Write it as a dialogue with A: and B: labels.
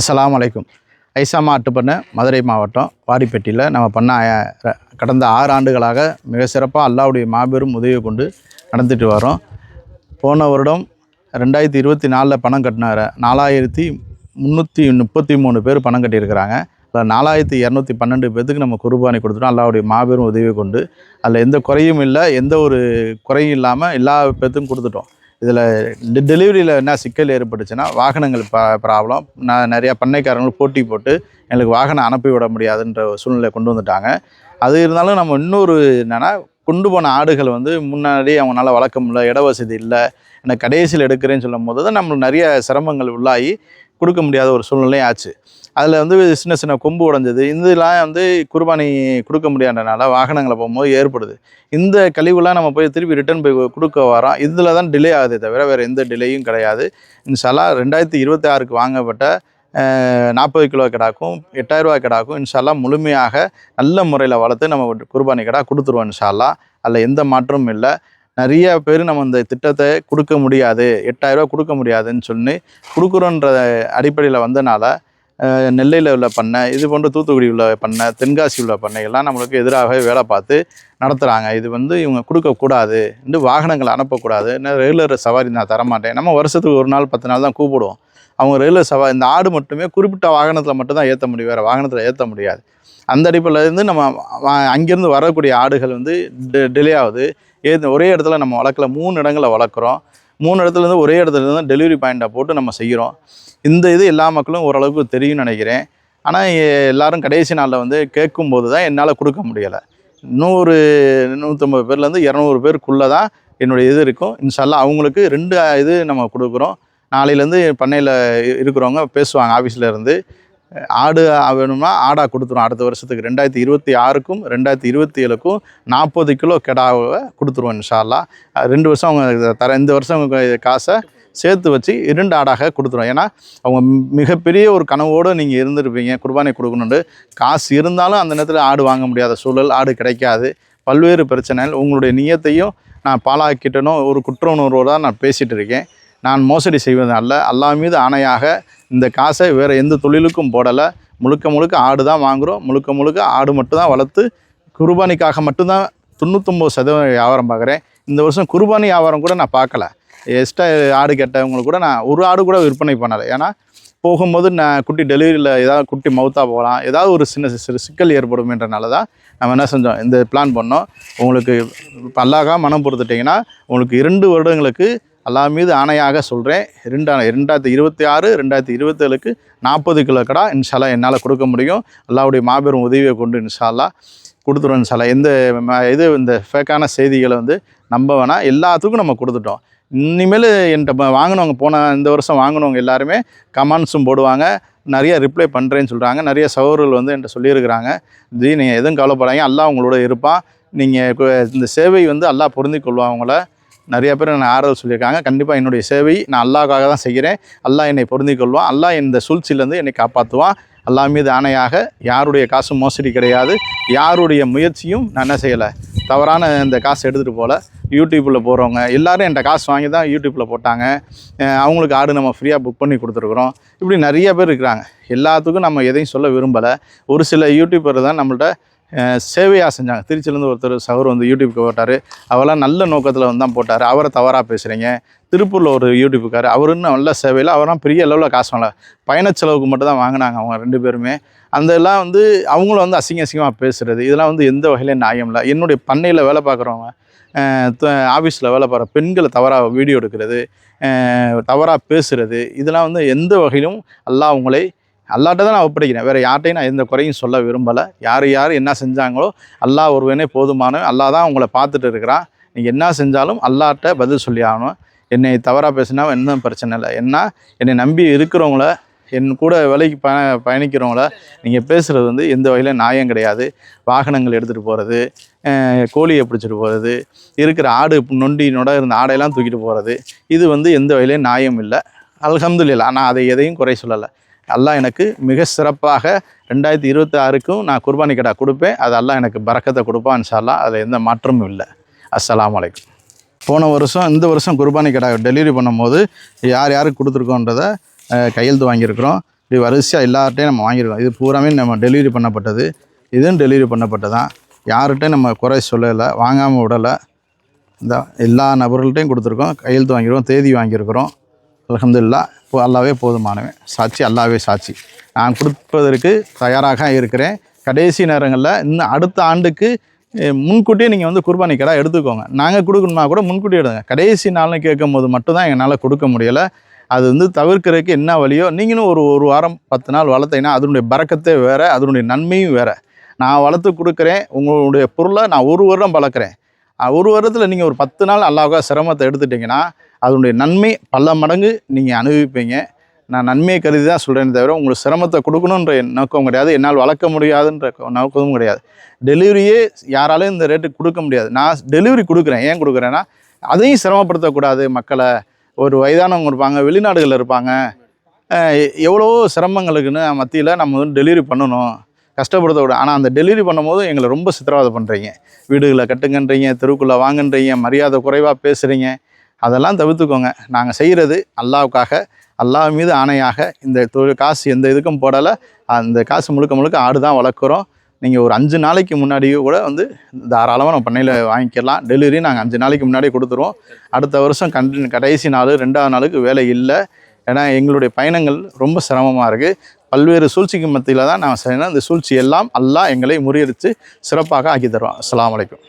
A: அஸ்லாம் வலைக்கும் ஐசாமா அட்டுப்பண்ணை மதுரை மாவட்டம் வாடிப்பட்டியில் நம்ம பண்ண கடந்த ஆறு ஆண்டுகளாக மிக சிறப்பாக அல்லாவுடைய மாபெரும் உதவியை கொண்டு நடந்துட்டு வரோம் போன வருடம் ரெண்டாயிரத்தி இருபத்தி நாலில் பணம் கட்டினார. நாலாயிரத்தி முந்நூற்றி முப்பத்தி மூணு பேர் பணம் கட்டியிருக்கிறாங்க. அதில் நாலாயிரத்தி இரநூத்தி பன்னெண்டு பேர்த்துக்கு நம்ம குருபானி கொடுத்துட்டோம். அல்லாவுடைய மாபெரும் உதவியை கொண்டு. அதில் எந்த குறையும் இல்லை எந்த ஒரு குறையும் இல்லாமல் எல்லா பேர்த்துக்கும் கொடுத்துட்டோம். இதில் டெலிவரியில் என்ன சிக்கல் ஏற்பட்டுச்சுன்னா வாகனங்கள் ப ப்ராப்ளம் நான் நிறையா பண்ணைக்காரங்களும் போட்டி போட்டு எங்களுக்கு வாகனம் அனுப்பி விட முடியாதுன்ற ஒரு சூழ்நிலை கொண்டு வந்துட்டாங்க. அது இருந்தாலும் நம்ம இன்னொரு என்னென்னா கொண்டு போன ஆடுகள் வந்து முன்னாடி அவங்களால வளர்க்க முடியல இட வசதி இல்லை. எனக்கு கடைசியில் எடுக்கிறேன்னு சொல்லும் போது தான் நம்மளுக்கு நிறைய சிரமங்கள் உள்ளாகி கொடுக்க முடியாத ஒரு சூழ்நிலை ஆச்சு. அதில் வந்து சின்ன சின்ன கொம்பு உடைஞ்சது. இதெல்லாம் வந்து குர்பானி கொடுக்க முடியாதனால வாகனங்களை போகும்போது ஏற்படுது. இந்த கழிவுலாம் நம்ம போய் திருப்பி ரிட்டர்ன் போய் கொடுக்க வரோம் இதில் தான் டிலே ஆகுதே தவிர வேறு எந்த டிலேயும் கிடையாது. இன்ஷால்லா ரெண்டாயிரத்தி இருபத்தி ஆறுக்கு வாங்கப்பட்ட நாற்பது கிலோ கிடாக்கும் எட்டாயிரரூவா கிடாக்கும் இன்ஷால்லா முழுமையாக நல்ல முறையில் வளர்த்து நம்ம குர்பானி கிடா கொடுத்துருவோம் இன்ஷால்லா. அதில் எந்த மாற்றமும் இல்லை. நிறைய பேர் நம்ம இந்த திட்டத்தை கொடுக்க முடியாது. எட்டாயிரரூவா கொடுக்க முடியாதுன்னு சொல்லி கொடுக்குறோன்ற அடிப்படையில் வந்தனால நெல்லையில் உள்ள பண்ணை இது போன்ற தூத்துக்குடி உள்ள பண்ணை தென்காசி உள்ள பண்ணைகள்லாம் நம்மளுக்கு எதிராக வேலை பார்த்து நடத்துகிறாங்க இது வந்து இவங்க கொடுக்கக்கூடாது இந்த வாகனங்களை அனுப்பக்கூடாது. இன்னும் ரெகுலர் சவாரி நான் தரமாட்டேன். நம்ம வருஷத்துக்கு ஒரு நாள் பத்து நாள் தான் கூப்பிடுவோம். அவங்க ரெகுலர் சவாரி இந்த ஆடு மட்டுமே குறிப்பிட்ட வாகனத்தில் மட்டும்தான் ஏற்ற முடியும். வேறு வாகனத்தில் ஏற்ற முடியாது. அந்த அடிப்படையில் இருந்து நம்ம அங்கேருந்து வரக்கூடிய ஆடுகள் வந்து டிலே ஆகுது ஏ ஒரே இடத்துல நம்ம வளர்க்கல மூணு இடங்களை வளர்க்குறோம். மூணு இடத்துலேருந்து ஒரே இடத்துலேருந்து டெலிவரி பாயிண்ட்டை போட்டு நம்ம செய்கிறோம். இந்த இது எல்லா மக்களும் ஓரளவுக்கு தெரியும்னு நினைக்கிறேன். ஆனால் எல்லோரும் கடைசி நாளில் வந்து கேட்கும்போது தான் என்னால் கொடுக்க முடியலை. நூறு நூற்றம்பது பேர்லேருந்து இரநூறு பேருக்குள்ளே தான் என்னுடைய இது இருக்கும். இன்ஷால்லாம் அவங்களுக்கு ரெண்டு இது நம்ம கொடுக்குறோம். நாளையிலேருந்து பண்ணையில் இருக்கிறவங்க பேசுவாங்க ஆஃபீஸில் இருந்து. ஆடு வேணும்னா ஆடாக கொடுத்துரும். அடுத்த வருஷத்துக்கு ரெண்டாயிரத்தி இருபத்தி ஆறுக்கும் ரெண்டாயிரத்தி இருபத்தி ஏழுக்கும் நாற்பது கிலோ கெடாவை கொடுத்துருவோம் இன்ஷால்லா ரெண்டு வருஷம் அவங்க தர இந்த வருஷம் அவங்க காசை சேர்த்து வச்சு இரண்டு ஆடாக கொடுத்துருவோம். ஏன்னா அவங்க மிகப்பெரிய ஒரு கனவோடு நீங்கள் இருந்திருப்பீங்க. குர்பானை கொடுக்கணுண்டு காசு இருந்தாலும் அந்த நேரத்தில் ஆடு வாங்க முடியாத சூழல் ஆடு கிடைக்காது. பல்வேறு பிரச்சனைகள். உங்களுடைய நியத்தையும் நான் பாலாக்கிட்டனும் ஒரு குற்ற உணர்வோடு தான் நான் பேசிகிட்டு இருக்கேன். நான் மோசடி செய்வது அல்ல. அல்லா மீது ஆணையாக இந்த காசை வேறு எந்த தொழிலுக்கும் போடலை. முழுக்க முழுக்க ஆடு தான் வாங்குகிறோம் முழுக்க முழுக்க ஆடு மட்டும் தான் வளர்த்து குர்பானிக்காக மட்டும்தான் தொண்ணூத்தொம்பது சதவீதம் வியாபாரம் பார்க்குறேன். இந்த வருஷம் குர்பானி வியாபாரம் கூட நான் பார்க்கல. எக்ஸ்ட்ரா ஆடு கேட்டவங்களுக்கு கூட நான் ஒரு ஆடு கூட விற்பனை பண்ணலை. ஏன்னா போகும்போது நான் குட்டி டெலிவரியில் ஏதாவது குட்டி மவுத்தாக போகலாம். ஏதாவது ஒரு சின்ன சிறு சிக்கல் ஏற்படும்ன்றனால தான் நம்ம என்ன செஞ்சோம்? இந்த பிளான் பண்ணோம். உங்களுக்கு இப்போ மனம் பொறுத்துட்டிங்கன்னா உங்களுக்கு இரண்டு வருடங்களுக்கு அல்லா மீது ஆணையாக சொல்கிறேன் ரெண்டா ரெண்டாயிரத்தி இருபத்தி ஆறு ரெண்டாயிரத்தி இருபத்தேழுக்கு நாற்பது கிலோ கடா இன்ஷால்லா என்னால் கொடுக்க முடியும். அல்லாவுடைய மாபெரும் உதவியை கொண்டு இன்ஷால்லா கொடுத்துருவோம் இன்ஷால்லா எந்த இது இந்த ஃபேக்கான செய்திகளை வந்து நம்ப வேணாம். எல்லாத்துக்கும் நம்ம கொடுத்துட்டோம். இனிமேல் என்கிட்ட வாங்கினவங்க போன இந்த வருஷம் வாங்கினவங்க எல்லாருமே கமெண்ட்ஸும் போடுவாங்க. நிறைய ரிப்ளை பண்ணுறேன்னு சொல்கிறாங்க நிறைய சகோதரர்கள் வந்து என்கிட்ட சொல்லியிருக்கிறாங்க. ஜி நீங்கள் எதுவும் கவலைப்படாதீங்க. எல்லாம் உங்களோட இருப்பான். நீங்கள் இந்த சேவை வந்து எல்லாம் பொருந்திக் கொள்வான் அவங்கள நிறைய பேர் நான் ஆறுதல் சொல்லியிருக்காங்க. கண்டிப்பாக என்னுடைய சேவை நான் அல்லாஹ்க்காக தான் செய்கிறேன். அல்லாஹ் என்னை பொருந்திக் கொள்வான் அல்லாஹ் இந்த சூழ்ச்சியிலேருந்து என்னை காப்பாற்றுவான். அல்லா மீது ஆணையாக யாருடைய காசும் மோசடி கிடையாது. யாருடைய முயற்சியும் நான் என்ன செய்யலை? தவறான இந்த காசு எடுத்துகிட்டு போகல. யூடியூப்பில் போகிறவங்க எல்லாரும் என்கிட்ட காசு வாங்கி தான் யூடியூப்பில் போட்டாங்க. அவங்களுக்கு ஆடு நம்ம ஃப்ரீயாக புக் பண்ணி கொடுத்துருக்குறோம். இப்படி நிறைய பேர் இருக்கிறாங்க. எல்லாத்துக்கும் நம்ம எதையும் சொல்ல விரும்பலை. ஒரு சில யூடியூபர் தான் நம்மள்ட்ட சேவையாக செஞ்சாங்க. திருச்சியிலேருந்து ஒருத்தர் சகர் வந்து யூடியூப்க்கு போட்டார் அவெல்லாம் நல்ல நோக்கத்தில் வந்து தான் போட்டார். அவரை தவறாக பேசுகிறீங்க திருப்பூரில் ஒரு யூடியூப்புக்கார் அவர் இன்னும் நல்ல சேவையில் அவரெல்லாம் பெரிய லெவலில் காசு வாங்கல. பயண செலவுக்கு மட்டும் தான் வாங்கினாங்க அவங்க ரெண்டு பேருமே. அந்த எல்லாம் வந்து அவங்களும் வந்து அசிங்க அசிங்கமாக பேசுகிறது இதெல்லாம் வந்து எந்த வகையிலையும் நியாயம் இல்லை. என்னுடைய பண்ணையில் வேலை பார்க்குறவங்க ஆஃபீஸில் வேலை பார்க்குற பெண்களை தவறாக வீடியோ எடுக்கிறது தவறாக பேசுகிறது இதெல்லாம் வந்து எந்த வகையிலும் அல்லாஹ் உங்களை அல்லாட்ட தான் நான் ஒப்படைக்கிறேன். வேறு யார்ட்டையும் நான் எந்த குறையும் சொல்ல விரும்பலை. யார் யார் என்ன செஞ்சாங்களோ அல்லா ஒருவனே போதுமான அல்லா தான் உங்களை பார்த்துட்டு இருக்கிறான். நீங்கள் என்ன செஞ்சாலும் அல்லாட்ட பதில் சொல்லி ஆகணும். என்னை தவறாக பேசினா எந்த பிரச்சனை இல்லை. என்ன என்னை நம்பி இருக்கிறவங்கள என் கூட வேலைக்கு ப பயணிக்கிறவங்கள நீங்கள் பேசுகிறது வந்து எந்த வகையில் நியாயம் கிடையாது. வாகனங்கள் எடுத்துகிட்டு போகிறது கோழியை பிடிச்சிட்டு போகிறது இருக்கிற ஆடு நொண்டினோட இருந்த ஆடையெல்லாம் தூக்கிட்டு போகிறது இது வந்து எந்த வகையிலையும் நியாயம் இல்லை. அலகம்துல்லா நான் அதை எதையும் குறை சொல்லலை. அல்லாஹ் எனக்கு மிக சிறப்பாக ரெண்டாயிரத்தி இருபத்தி ஆறுக்கும் நான் குர்பானி கடா கொடுப்பேன். அது எல்லாம் எனக்கு பறக்கத்தை கொடுப்பான் இன்ஷால்லா அதில் எந்த மாற்றமும் இல்லை. அஸ்லாம் வலைக்கும் போன வருஷம் இந்த வருஷம் குர்பானி கடா டெலிவரி பண்ணும்போது யார் யாருக்கு கொடுத்துருக்கோன்றத கையெழுத்து வாங்கியிருக்கிறோம். இப்படி வரிசையாக எல்லார்ட்டையும் நம்ம வாங்கியிருக்கோம். இது பூராமே நம்ம டெலிவரி பண்ணப்பட்டது. இதுவும் டெலிவரி பண்ணப்பட்டதான் யார்கிட்டையும் நம்ம குறை சொல்லலை வாங்காமல் விடலை. இந்த எல்லா நபர்கள்ட்டையும் கொடுத்துருக்கோம். கையெழுத்து வாங்கியிருக்கோம் தேதி வாங்கியிருக்கிறோம். அலமதுல்லா இப்போ அல்லாவே போதுமானவன். சாட்சி அல்லாவே சாட்சி. நான் கொடுப்பதற்கு தயாராக இருக்கிறேன். கடைசி நேரங்களில் இன்னும் அடுத்த ஆண்டுக்கு முன்கூட்டியே நீங்கள் வந்து குர்பானி எடுத்துக்கோங்க. நாங்கள் கொடுக்கணுமா கூட முன்கூட்டியே எடுங்க. கடைசி நாள்னு கேட்கும் போது மட்டும்தான் எங்களால் கொடுக்க முடியலை. அது வந்து தவிர்க்கிறதுக்கு என்ன வழியோ நீங்களும் ஒரு ஒரு வாரம் பத்து நாள் வளர்த்தீங்கன்னா அதனுடைய பறக்கத்தே வேறு அதனுடைய நன்மையும் வேறு. நான் வளர்த்து கொடுக்குறேன். உங்களுடைய பொருளை நான் ஒரு வருடம் வளர்க்குறேன். ஒரு வருடத்தில் நீங்கள் ஒரு பத்து நாள் அல்லாவுக்காக சிரமத்தை எடுத்துட்டிங்கன்னா அதனுடைய நன்மை பல மடங்கு நீங்கள் அனுபவிப்பீங்க. நான் நன்மையை கருதி தான் சொல்கிறேன் தவிர உங்களுக்கு சிரமத்தை கொடுக்கணுன்ற நோக்கம் கிடையாது. என்னால் வளர்க்க முடியாதுன்ற நோக்கமும் கிடையாது. டெலிவரியே யாராலையும் இந்த ரேட்டுக்கு கொடுக்க முடியாது. நான் டெலிவரி கொடுக்குறேன். ஏன் கொடுக்குறேன்னா அதையும் சிரமப்படுத்தக்கூடாது. மக்களை ஒரு வயதானவங்க இருப்பாங்க வெளிநாடுகளில் இருப்பாங்க. எவ்வளோ சிரமங்களுக்குன்னு மத்தியில் நம்ம வந்து டெலிவரி பண்ணணும். கஷ்டப்படுத்தக்கூடாது ஆனால் அந்த டெலிவரி பண்ணும்போது எங்களை ரொம்ப சித்திரவதை பண்ணுறீங்க வீடுகளை கட்டுங்கன்றீங்க தெருவுக்குள்ளே வாங்குன்றீங்க மரியாதை குறைவாக பேசுகிறீங்க அதெல்லாம் தவிர்த்துக்கோங்க. நாங்கள் செய்கிறது அல்லாவுக்காக அல்லாஹ் மீது ஆணையாக இந்த தொழில் காசு எந்த இதுக்கும் போடலை. அந்த காசு முழுக்க முழுக்க ஆடு தான் வளர்க்குறோம். நீங்கள் ஒரு அஞ்சு நாளைக்கு முன்னாடியே கூட வந்து தாராளமாக நம்ம பண்ணையில் வாங்கிக்கலாம். டெலிவரி நாங்கள் அஞ்சு நாளைக்கு முன்னாடியே கொடுத்துருவோம். அடுத்த வருஷம் கண்டினியூ கடைசி நாள் ரெண்டாவது நாளுக்கு வேலை இல்லை. ஏன்னா எங்களுடைய பயணங்கள் ரொம்ப சிரமமாக இருக்குது பல்வேறு சூழ்ச்சிக்கு மத்தியில் தான் நான் செய்யணும். இந்த சூழ்ச்சி எல்லாம் அல்லாஹ் எங்களை முறியடித்து சிறப்பாக ஆக்கி தருவோம் அஸ்ஸலாமு அலைக்கும்.